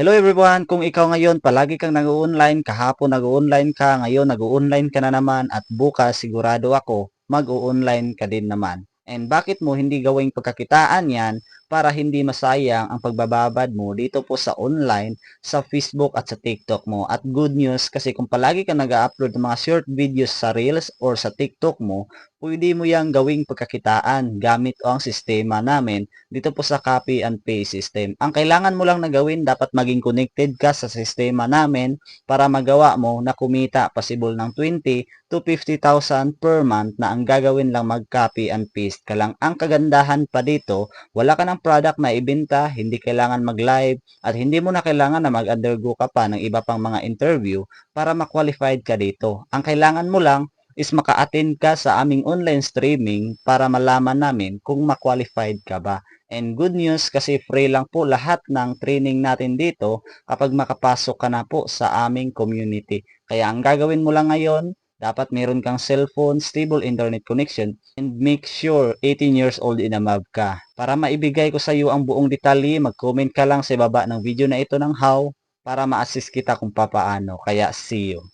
Hello everyone! Kung ikaw ngayon palagi kang nag-online, kahapon nag-online ka, ngayon nag-online ka na naman at bukas sigurado ako mag-online ka din naman. And bakit mo hindi gawing pagkakitaan yan para hindi masayang ang pagbababad mo dito po sa online, sa Facebook at sa TikTok mo. At good news kasi kung palagi ka nag-upload ng mga short videos sa Reels or sa TikTok mo, pwede mo yang gawing pagkakitaan gamit ang sistema namin dito po sa copy and paste system. Ang kailangan mo lang na gawin, dapat maging connected ka sa sistema namin para magawa mo na kumita possible ng 20 to 50,000 per month na ang gagawin lang mag-copy and paste ka lang. Ang kagandahan pa dito, wala ka ng product na ibenta, hindi kailangan mag-live, at hindi mo na kailangan na mag-undergo ka pa ng iba pang mga interview para ma-qualified ka dito. Ang kailangan mo lang is maka-attend ka sa aming online streaming para malaman namin kung ma-qualified ka ba. And good news kasi free lang po lahat ng training natin dito kapag makapasok ka na po sa aming community. Kaya ang gagawin mo lang ngayon, dapat meron kang cellphone, stable internet connection, and make sure 18 years old and above ka. Para maibigay ko sa iyo ang buong detalye, mag-comment ka lang sa baba ng video na ito ng how para ma-assist kita kung papaano. Kaya see you.